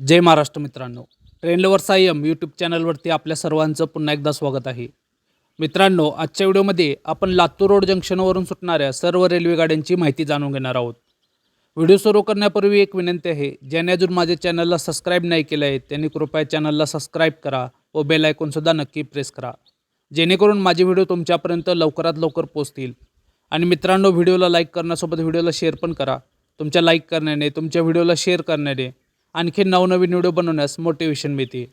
जय महाराष्ट्र मित्रांनो. ट्रेंडवर सायम यूट्यूब चॅनलवरती आपल्या सर्वांचं पुन्हा एकदा स्वागत आहे. मित्रांनो आजच्या व्हिडिओमध्ये आपण लातूर रोड जंक्शनवरून सुटणाऱ्या सर्व रेल्वे गाड्यांची माहिती जाणून घेणार आहोत. व्हिडिओ सुरू करण्यापूर्वी एक विनंती आहे ज्याने अजून माझ्या चॅनलला सबस्क्राईब नाही केलं आहे त्यांनी कृपया चॅनलला सबस्क्राईब करा व बेल आयकॉनसुद्धा नक्की प्रेस करा. जेणेकरून माझे व्हिडिओ तुमच्यापर्यंत लवकरात लवकर पोहोचतील. आणि मित्रांनो व्हिडिओला लाईक करण्यासोबत व्हिडिओला शेअर पण करा. तुमच्या लाईक करण्याने तुमच्या व्हिडिओला शेअर करण्याने आणखी नवनवीन व्हिडिओ बनवण्यास मोटिवेशन मिळते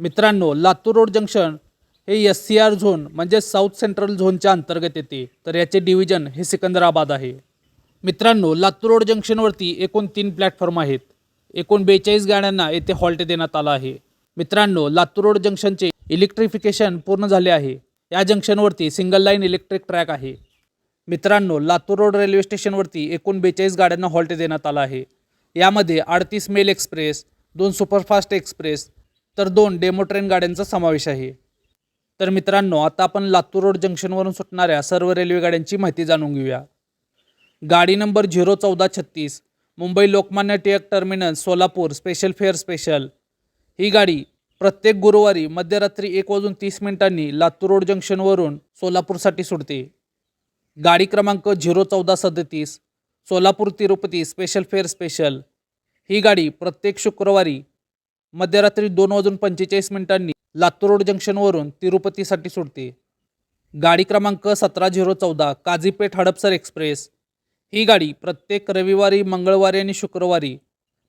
मित्रांनो लातूर रोड जंक्शन हे एस सी आर झोन म्हणजे साऊथ सेंट्रल झोनच्या अंतर्गत येते. तर याचे डिव्हिजन हे सिकंदराबाद आहे. मित्रांनो लातूर रोड जंक्शनवरती एकूण तीन प्लॅटफॉर्म आहेत. एकूण बेचाळीस गाड्यांना येथे हॉल्ट देण्यात आला आहे. मित्रांनो लातूर रोड जंक्शनचे इलेक्ट्रिफिकेशन पूर्ण झाले आहे. या जंक्शनवरती सिंगल लाईन इलेक्ट्रिक ट्रॅक आहे. मित्रांनो लातूर रोड रेल्वे स्टेशनवरती एकूण बेचाळीस गाड्यांना हॉल्ट देण्यात आला आहे. यामध्ये अडतीस मेल एक्सप्रेस दोन सुपरफास्ट एक्सप्रेस तर दोन डेमो ट्रेन गाड्यांचा समावेश आहे. तर मित्रांनो आता आपण लातूर रोड जंक्शनवरून सुटणाऱ्या सर्व रेल्वे गाड्यांची माहिती जाणून घेऊया. गाडी नंबर झिरो चौदा छत्तीस Mumbai Lokmanya Tilak terminus Solapur special fare special. ही गाडी प्रत्येक गुरुवारी मध्यरात्री एक वाजून तीस मिनिटांनी लातूर रोड जंक्शनवरून सोलापूरसाठी सुटते. गाडी क्रमांक झिरो चौदा सदतीस Solapur Tirupati special fare special ही गाडी प्रत्येक शुक्रवारी मध्यरात्री दोन वाजून पंचेचाळीस मिनिटांनी लातूर रोड जंक्शनवरून तिरुपतीसाठी सुटते. गाडी क्रमांक सतरा झिरो चौदा काझीपेठ हडपसर एक्सप्रेस. ही गाडी प्रत्येक रविवारी मंगळवारी आणि शुक्रवारी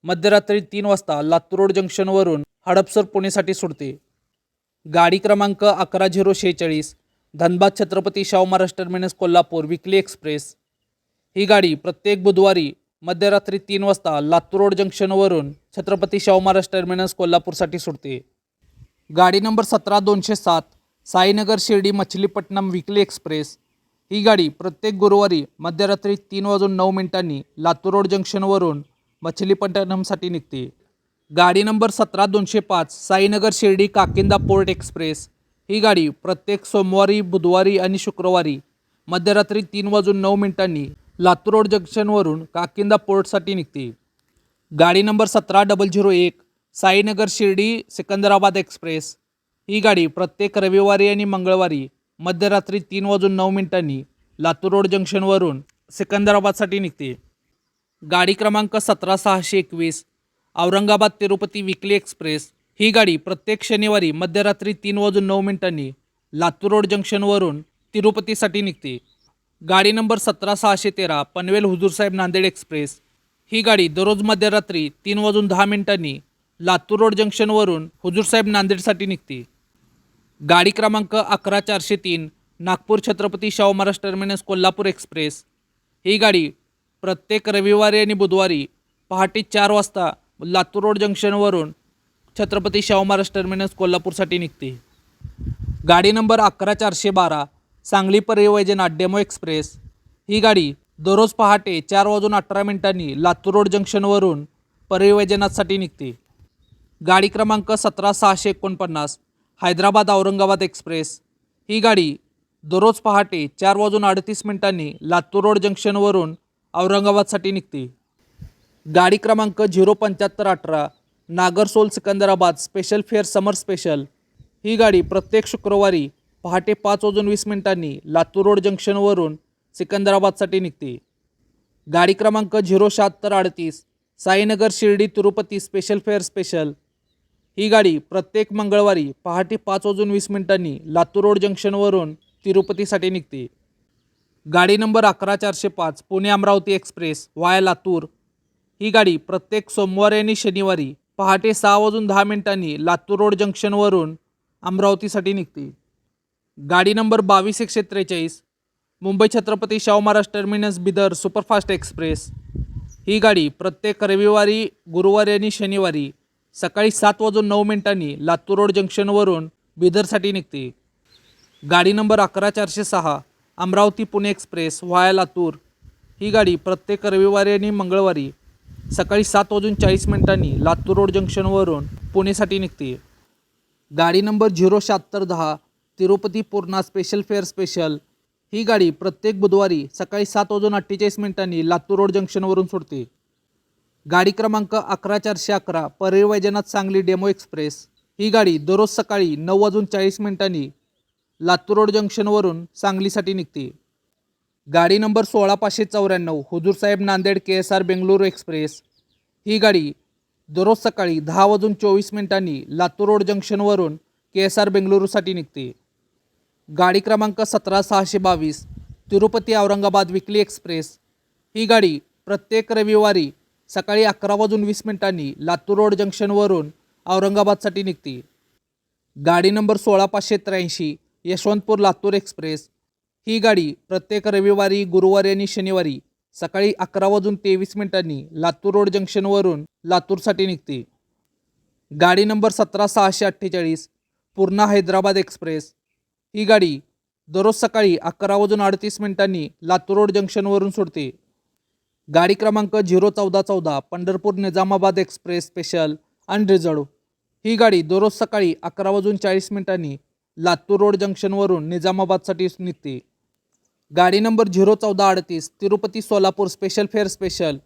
मध्यरात्री तीन वाजता लातूर रोड जंक्शनवरून हडपसर पुणेसाठी सुटते. गाडी क्रमांक अकरा झिरो शेहेचाळीस Dhanbad Chhatrapati Shahu Maharaj terminus Kolhapur weekly express. ही गाडी प्रत्येक बुधवारी मध्यरात्री तीन वाजता लातूर रोड जंक्शनवरून छत्रपती शाहू महाराज टर्मिनस कोल्हापूरसाठी सुटते. गाडी नंबर सतरा दोनशे सात साईनगर शिर्डी मछलीपट्टणम विकली एक्सप्रेस. ही गाडी प्रत्येक गुरुवारी मध्यरात्री तीन वाजून नऊ मिनिटांनी लातूर रोड जंक्शनवरून मछलीपट्टणमसाठी निघते. गाडी नंबर सतरा दोनशे पाच साईनगर शिर्डी काकिंदा पोर्ट एक्सप्रेस. ही गाडी प्रत्येक सोमवारी बुधवारी आणि शुक्रवारी मध्यरात्री तीन वाजून नऊ मिनिटांनी लातूर रोड जंक्शनवरून काकिंदा पोर्टसाठी निघते. गाडी नंबर सतरा डबल झिरो एक साईनगर शिर्डी सिकंदराबाद एक्सप्रेस. ही गाडी प्रत्येक रविवारी आणि मंगळवारी मध्यरात्री तीन वाजून नऊ मिनिटांनी लातूर रोड जंक्शनवरून सिकंदराबादसाठी निघते. गाडी क्रमांक सतरा सहाशे एकवीस औरंगाबाद तिरुपती विकली एक्सप्रेस. ही गाडी प्रत्येक शनिवारी मध्यरात्री तीन वाजून नऊ मिनिटांनी लातूर रोड जंक्शनवरून तिरुपतीसाठी निघते. गाडी नंबर सतरा सहाशे तेरा पनवेल हुजूरसाहेब नांदेड एक्सप्रेस. ही गाडी दररोज मध्यरात्री तीन वाजून दहा मिनिटांनी लातूर रोड जंक्शनवरून हुजूरसाहेब नांदेडसाठी निघते. गाडी क्रमांक अकरा चारशे तीन नागपूर छत्रपती शाहू महाराज टर्मिनस कोल्हापूर एक्सप्रेस. ही गाडी प्रत्येक रविवारी आणि बुधवारी पहाटे चार वाजता लातूर रोड जंक्शनवरून छत्रपती शाहू महाराज टर्मिनस कोल्हापूरसाठी निघते. गाडी नंबर अकरा चारशे बारा सांगली परिवैजनाथ डेमो एक्सप्रेस ही गाडी दररोज पहाटे चार वाजून अठरा मिनिटांनी लातूर रोड जंक्शनवरून परिवैजनाथसाठी निघते. गाडी क्रमांक सतरा सहाशे एकोणपन्नास हैदराबाद औरंगाबाद एक्सप्रेस ही गाडी दररोज पहाटे चार वाजून अडतीस मिनिटांनी लातूर रोड जंक्शनवरून औरंगाबादसाठी निघते. गाडी क्रमांक झिरो पंच्याहत्तर अठरा Nagarsol Secunderabad special fare summer special ही गाडी प्रत्येक शुक्रवारी पहाटे पाच वाजून वीस मिनिटांनी लातूर रोड जंक्शनवरून सिकंदराबादसाठी निघते. गाडी क्रमांक झिरो शहात्तर अडतीस Sainagar Shirdi Tirupati special fare special ही गाडी प्रत्येक मंगळवारी पहाटे पाच वाजून वीस मिनिटांनी लातूर रोड जंक्शनवरून तिरुपतीसाठी निघते. गाडी नंबर अकरा चारशे पाच पुणे अमरावती एक्सप्रेस वाया लातूर. ही गाडी प्रत्येक सोमवारी आणि शनिवारी पहाटे सहा वाजून दहा मिनिटांनी लातूर रोड जंक्शनवरून अमरावतीसाठी निघते. गाडी नंबर बावीस एकशे त्रेचाळीस Mumbai Chhatrapati Shahu Maharaj terminus Bidar superfast express. ही गाडी प्रत्येक रविवारी गुरुवारी आणि शनिवारी सकाळी सात वाजून नऊ मिनिटांनी लातूर रोड जंक्शनवरून बिदरसाठी निघते. गाडी नंबर अकरा चारशे सहा अमरावती पुणे एक्सप्रेस व्हाया लातूर. ही गाडी प्रत्येक रविवारी आणि मंगळवारी सकाळी सात वाजून चाळीस मिनिटांनी लातूर रोड जंक्शनवरून पुणेसाठी निघते. गाडी नंबर झिरो शहात्तर दहा Tirupati Purna special fare special ही गाडी प्रत्येक बुधवारी सकाळी सात वाजून अठ्ठेचाळीस मिनिटांनी लातूर रोड जंक्शनवरून सुटते गाडी क्रमांक अकरा चारशे अकरा परेर वैजनाथ सांगली डेमो एक्सप्रेस. ही गाडी दररोज सकाळी नऊ वाजून चाळीस मिनिटांनी लातूर रोड जंक्शनवरून सांगलीसाठी निघते. गाडी नंबर सोळा पाचशे चौऱ्याण्णव Hazur Sahib Nanded K S R Bengaluru express. ही गाडी दररोज सकाळी दहा वाजून चोवीस मिनिटांनी लातूर रोड जंक्शनवरून के एस आर बेंगळुरूसाठी निघते. गाडी क्रमांक सतरा सहाशे बावीस तिरुपती औरंगाबाद विकली एक्सप्रेस. ही गाडी प्रत्येक रविवारी सकाळी अकरा वाजून वीस मिनिटांनी लातूर रोड जंक्शनवरून औरंगाबादसाठी निघते. गाडी नंबर सोळा पाचशे त्र्याऐंशी यशवंतपूर लातूर एक्सप्रेस. ही गाडी प्रत्येक रविवारी गुरुवारी आणि शनिवारी सकाळी अकरा वाजून तेवीस मिनिटांनी लातूर रोड जंक्शनवरून लातूरसाठी निघते. गाडी नंबर सतरा सहाशे अठ्ठेचाळीस पूर्णा हैदराबाद एक्सप्रेस. ही गाडी दररोज सकाळी अकरा वाजून अडतीस मिनिटांनी लातूर रोड जंक्शनवरून सुटते गाडी क्रमांक झिरो चौदा चौदा Pandharpur Nizamabad express special unreserved ही गाडी दररोज सकाळी अकरा वाजून चाळीस मिनिटांनी लातूर रोड जंक्शनवरून निजामाबादसाठी निघते. गाडी नंबर झिरो चौदा अडतीस Tirupati Solapur special fare special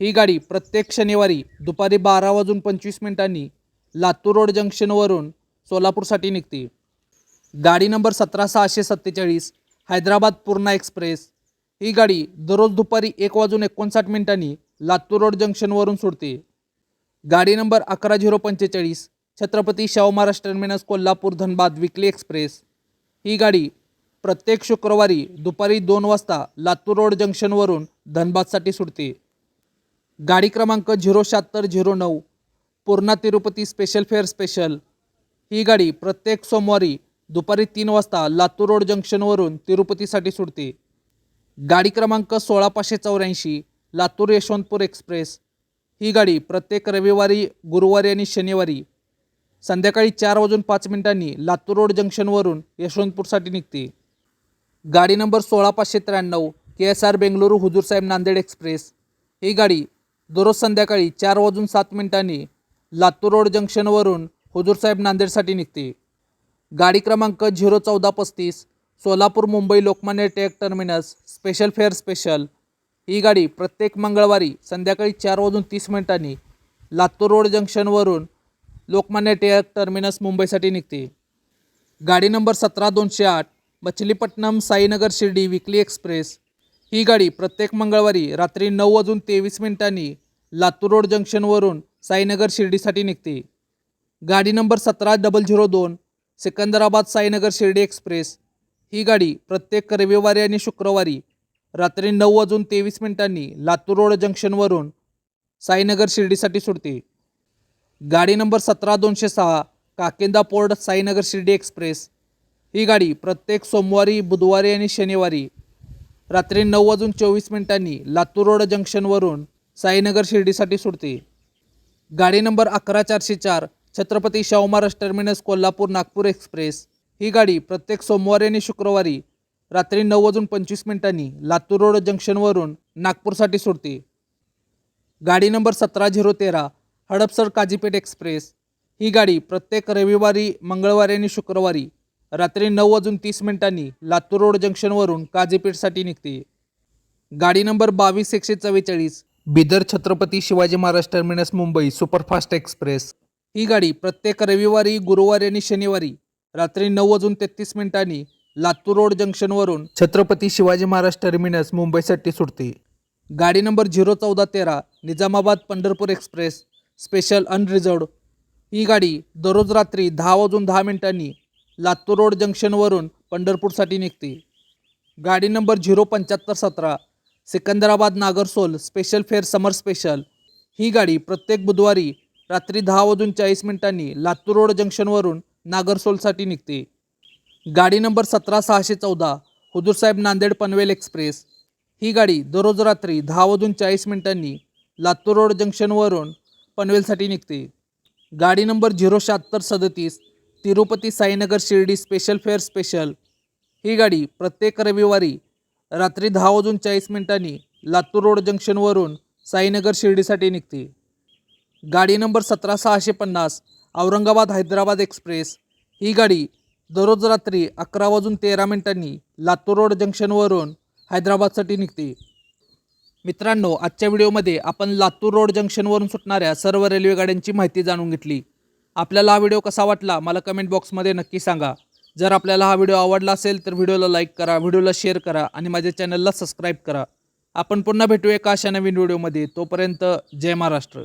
ही गाडी प्रत्येक शनिवारी दुपारी बारा वाजून पंचवीस मिनिटांनी लातूर रोड जंक्शनवरून सोलापूरसाठी निघते. गाडी नंबर सतरा सहाशे सत्तेचाळीस हैदराबाद पूर्णा एक्सप्रेस. ही गाडी दररोज दुपारी एक वाजून एकोणसाठ मिनिटांनी लातूर रोड जंक्शनवरून सुटते. गाडी नंबर अकरा झिरो पंचेचाळीस Chhatrapati Shahu Maharashtra terminus Kolhapur Dhanbad weekly express ही गाडी प्रत्येक शुक्रवारी दुपारी दोन वाजता लातूर रोड जंक्शनवरून धनबादसाठी सुटते. गाडी क्रमांक झिरो शहात्तर झिरो नऊ Purna Tirupati special fare special ही गाडी प्रत्येक सोमवारी दुपारी तीन वाजता लातूर रोड जंक्शनवरून तिरुपतीसाठी सुटते. गाडी क्रमांक सोळा पाचशे चौऱ्याऐंशी लातूर यशवंतपूर एक्सप्रेस. ही गाडी प्रत्येक रविवारी गुरुवारी आणि शनिवारी संध्याकाळी चार वाजून पाच मिनिटांनी लातूर रोड जंक्शनवरून यशवंतपूरसाठी निघते. गाडी नंबर सोळा पाचशे त्र्याण्णव K S R Bengaluru Hazur Sahib Nanded express. ही गाडी दररोज संध्याकाळी चार वाजून सात मिनिटांनी लातूर रोड जंक्शनवरून हुजूरसाहेब नांदेडसाठी निघते. गाडी क्रमांक झिरो चौदा पस्तीस Solapur Mumbai Lokmanya Tilak terminus special fare special. ही गाडी प्रत्येक मंगळवारी संध्याकाळी चार वाजून तीस मिनिटांनी लातूर रोड जंक्शनवरून लोकमान्य टिळक टर्मिनस मुंबईसाठी निघते. गाडी नंबर सतरा दोनशे आठ मछलीपट्टणम साईनगर शिर्डी विकली एक्सप्रेस. ही गाडी प्रत्येक मंगळवारी रात्री नऊ वाजून तेवीस मिनिटांनी लातूर रोड जंक्शनवरून साईनगर शिर्डीसाठी निघते. गाडी नंबर सतरा डबल झिरो दोन सिकंदराबाद साईनगर शिर्डी एक्सप्रेस. ही गाडी प्रत्येक रविवारी आणि शुक्रवारी रात्री नऊ वाजून तेवीस मिनिटांनी लातूर रोड जंक्शनवरून साईनगर शिर्डीसाठी सुटते. गाडी नंबर सतरा दोनशे सहा काकेंदा पोर्ट साईनगर शिर्डी एक्सप्रेस. ही गाडी प्रत्येक सोमवारी बुधवारी आणि शनिवारी रात्री नऊ वाजून चोवीस मिनिटांनी लातूर रोड जंक्शनवरून साईनगर शिर्डीसाठी सुटते. गाडी नंबर अकरा चारशे चार छत्रपती शाहू महाराज टर्मिनस कोल्हापूर नागपूर एक्सप्रेस. ही गाडी प्रत्येक सोमवारी आणि शुक्रवारी रात्री नऊ वाजून पंचवीस मिनिटांनी लातूर रोड जंक्शनवरून नागपूरसाठी सुटते. गाडी नंबर सतरा झिरो तेरा हडपसर काजीपेठ एक्सप्रेस. ही गाडी प्रत्येक रविवारी मंगळवारी आणि शुक्रवारी रात्री नऊ वाजून तीस मिनिटांनी लातूर रोड जंक्शनवरून काजीपेठसाठी निघते. गाडी नंबर बावीस एकशे चव्वेचाळीस Bidar Chhatrapati Shivaji Maharaj terminus Mumbai superfast express. ही गाडी प्रत्येक रविवारी गुरुवारी आणि शनिवारी रात्री नऊ वाजून तेहतीस मिनिटांनी लातूर रोड जंक्शनवरून छत्रपती शिवाजी महाराज टर्मिनस मुंबईसाठी सुटते. गाडी नंबर झिरो चौदा तेरा Nizamabad Pandharpur express special unreserved. ही गाडी दररोज रात्री दहा वाजून दहा मिनिटांनी लातूर रोड जंक्शनवरून पंढरपूरसाठी निघते. गाडी नंबर झिरो पंच्याहत्तर सतरा Secunderabad Nagarsol special fare summer special. ही गाडी प्रत्येक बुधवारी रात्री दहा वाजून चाळीस मिनिटांनी लातूर रोड जंक्शनवरून नागरसोलसाठी निघते. गाडी नंबर सतरा सहाशे चौदा हुजूरसाहेब नांदेड पनवेल एक्सप्रेस. ही गाडी दररोज रात्री दहा वाजून चाळीस मिनिटांनी लातूर रोड जंक्शनवरून पनवेलसाठी निघते. गाडी नंबर झिरो शहात्तर सदतीस Tirupati Sainagar Shirdi special fare special ही गाडी प्रत्येक रविवारी रात्री दहा वाजून चाळीस मिनिटांनी लातूर रोड जंक्शनवरून साईनगर शिर्डीसाठी निघते. गाडी नंबर सतरा सहाशे पन्नास औरंगाबाद हैदराबाद एक्सप्रेस. ही गाडी दररोज रात्री अकरा वाजून तेरा मिनिटांनी लातूर रोड जंक्शनवरून हैदराबादसाठी निघते. मित्रांनो आजच्या व्हिडिओमध्ये आपण लातूर रोड जंक्शनवरून सुटणाऱ्या सर्व रेल्वे गाड्यांची माहिती जाणून घेतली. आपल्याला हा व्हिडिओ कसा वाटला मला कमेंट बॉक्समध्ये नक्की सांगा. जर आपल्याला हा व्हिडिओ आवडला असेल तर व्हिडिओला लाईक करा व्हिडिओला शेअर करा आणि माझ्या चॅनलला सबस्क्राईब करा. आपण पुन्हा भेटूया एका अशा नवीन व्हिडिओमध्ये तोपर्यंत जय महाराष्ट्र.